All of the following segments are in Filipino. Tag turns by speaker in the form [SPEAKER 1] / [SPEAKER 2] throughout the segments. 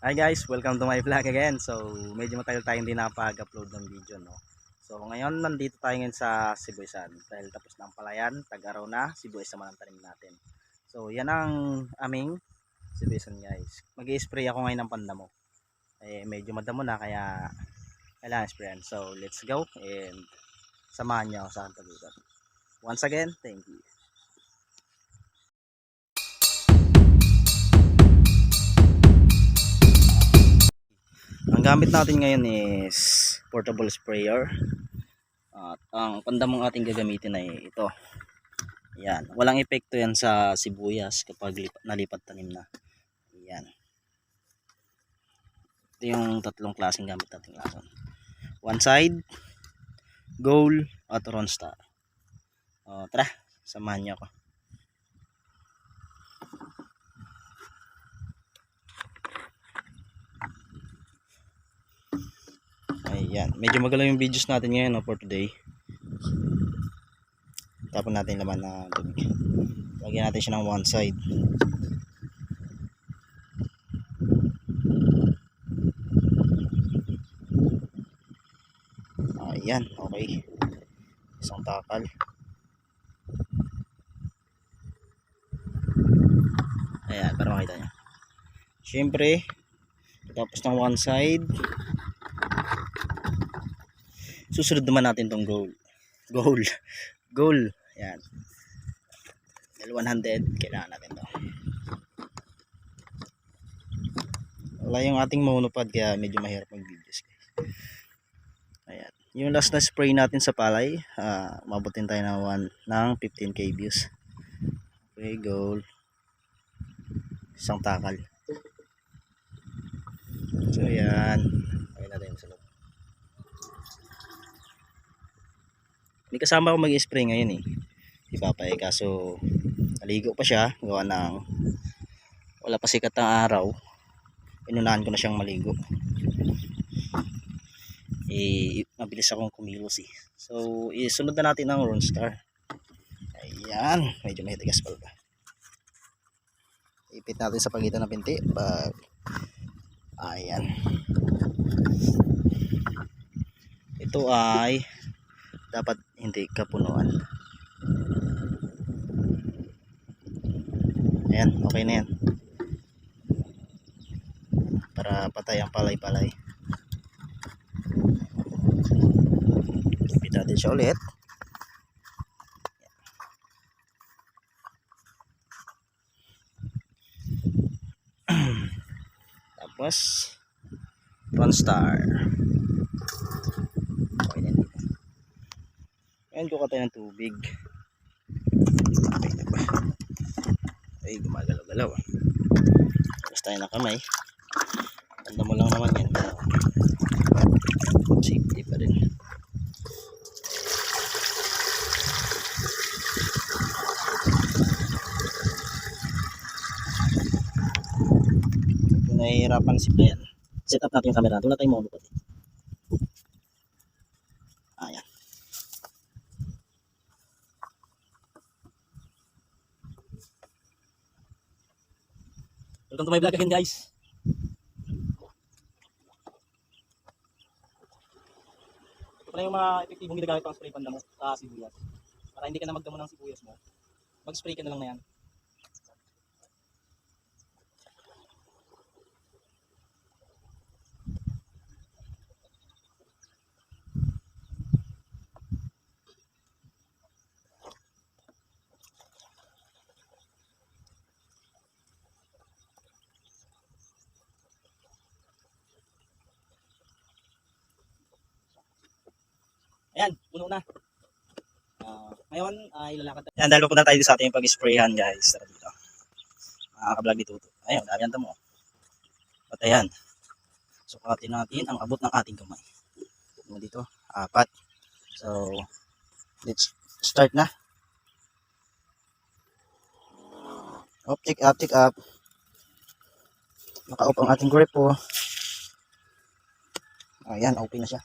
[SPEAKER 1] Hi guys, welcome to my vlog again. So, medyo matagal tayong hindi nakapag-upload ng video, no? So, ngayon nandito tayo ngayon sa Sibuisan. Dahil tapos na ang palayan, tag-araw na, sibuyas naman ang tanim natin. So, yan ang aming Sibuisan guys. mag spray ako ngayon ng pandamo. Eh, medyo madamo na, kaya kailangan sprayan. So, let's go and samahan niyo sa aking pagugat. Once again, thank you. Ang gamit natin ngayon is portable sprayer. At ang pandamong ating gagamitin ay ito. Yan. Walang epekto yan sa sibuyas kapag lip- nalipat tanim na. Yan. Ito yung tatlong klaseng gamit natin ngayon. One side, goal, at Ronstar. O, tara, samahan niyo ako. Ayan. Medyo magalaw yung videos natin ngayon no, for today. Tapon natin laman na tubig. Lagyan natin siya ng one side. Ayan. Okay. Isang takal. Ayan. Para makita nyo. Siyempre, tapos ng one side, susunod naman natin tong goal. Goal. Goal. Yan. L100 kailangan natin to. Wala yung ating monopod kaya medyo mahirap mag videos guys. Ayan. Yung last na spray natin sa palay uh, mabutin tayo ng, one, ng 15k views. Okay goal. Isang takal. So yan okay natin sa loob May kasama ako mag-spray ngayon eh. Si Papa eh. Kaso, naligo pa siya. Gawa ng, wala pa sikat ng araw. Inunahan ko na siyang maligo. Eh, mabilis akong kumilos eh. So, isunod na natin ang Ronstar. Ayan. Medyo may tigas pala ba. Ipit natin sa pagitan ng pinti. Pag, ayan. Ito ay dapat hindi kapunuan. Ayan okay na yan. Para patay ang palay-palay. Ipit natin siya ulit. Tapos one star okay na yan Ayan ko tayo ng tubig. Ay, gumagalaw-galaw. Tapos tayo ng kamay. Tanda mo lang naman yan. Safety pa rin. Kung nahihirapan si Brian, set up natin yung camera. Doon na tayo monopod. Ayan. Welcome to my vlog again guys. Ito pala yung mga epektibong ginagamit pang spray pandamo sa sibuyas. Para hindi ka na magdamo ng sibuyas mo. Mag-spray ka na lang na yan. Ayan, puno na. Ah, ngayon ay lalakad tayo. Ayan, dahil papunta tayo sa ating pag-sprayhan guys. Tara dito. Makaka-vlog dito. Ayun, dami yan mo. At ayan. Sukatin natin ang abot ng ating kamay. Dito? Apat. So, let's start na. Up, tick up, tick up. Naka-up ang ating grip po. Ayan, open na siya.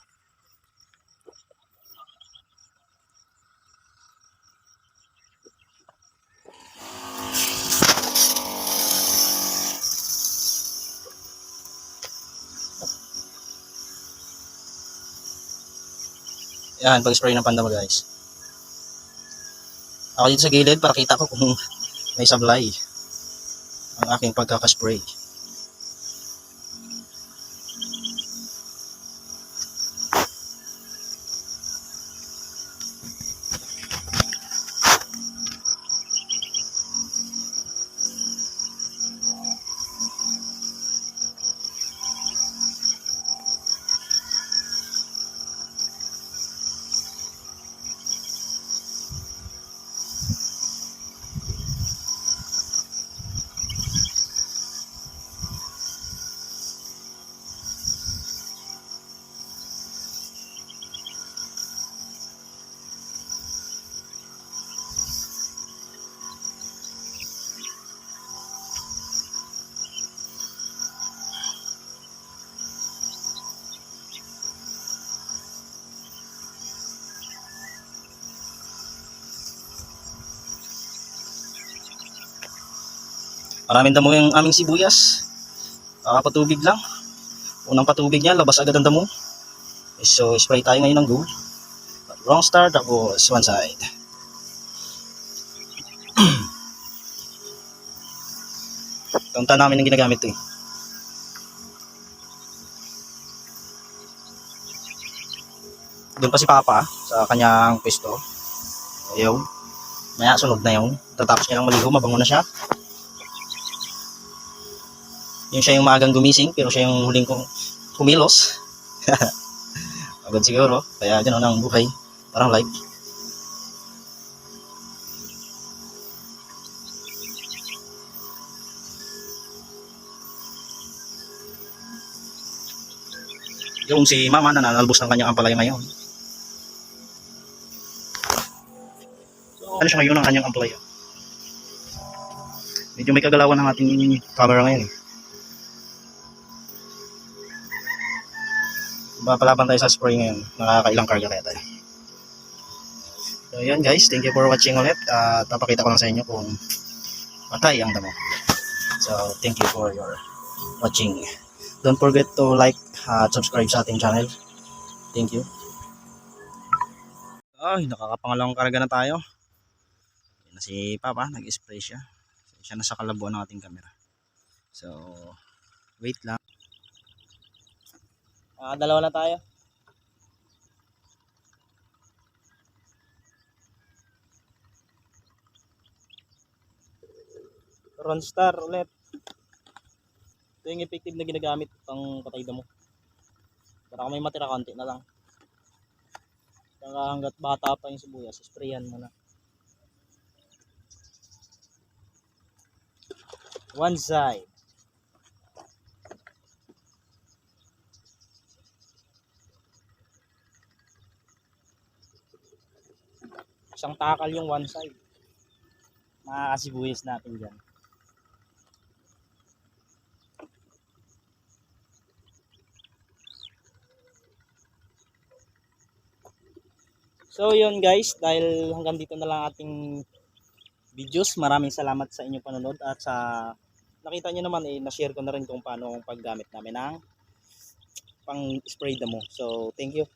[SPEAKER 1] Yan, pag-spray ng pandamo guys. Ako dito sa gilid para kita ko kung may sablay ang aking pagkakaspray. Maraming damo yung aming sibuyas. Ah, patubig lang. Unang patubig niya, labas agad ang damo. So, spray tayo ngayon ng gold. Wrong star, tapos one side. Kaunta namin ang ginagamit to eh. Doon pa si Papa sa kanyang pwesto. Ayaw. Maya, sunod na yun. Tatapos niya lang maligo, mabango na siya. Yung siya yung maagang gumising, pero siya yung huling kong kumilos. Agad siguro. Kaya gano'n ang buhay. Parang life. Yung si mama na nanalbos ng kanyang ampalaya ngayon. Ano siya ngayon ang kanyang ampalaya? Medyo may kagalawan ng ating camera ngayon eh. Papalaban tayo sa spray ngayon. Nakakailang karga kaya tayo. So yun guys, thank you for watching ulit. At napakita ko lang sa inyo kung matay ang damo. So thank you for your watching. Don't forget to like at subscribe sa ating channel. Thank you. Ay, nakakapangalawang karga na tayo. Yan na si Papa, nag-spray siya. Siya na sa kalabuan ng ating camera. So, wait lang. Ah, dalawa na tayo. Ronstar ulit. Ito yung effective na ginagamit pang patay damo. Para kung may matira konti na lang. Saka hanggat bata pa yung sibuyas, sprayan mo na. One side. Isang takal yung one side. Makakasibuyas natin dyan. So yun guys, dahil hanggang dito na lang ating videos. Maraming salamat sa inyong panonood at sa nakita nyo naman eh, na-share ko na rin kung paano ang paggamit namin ng pang spray damo. So thank you.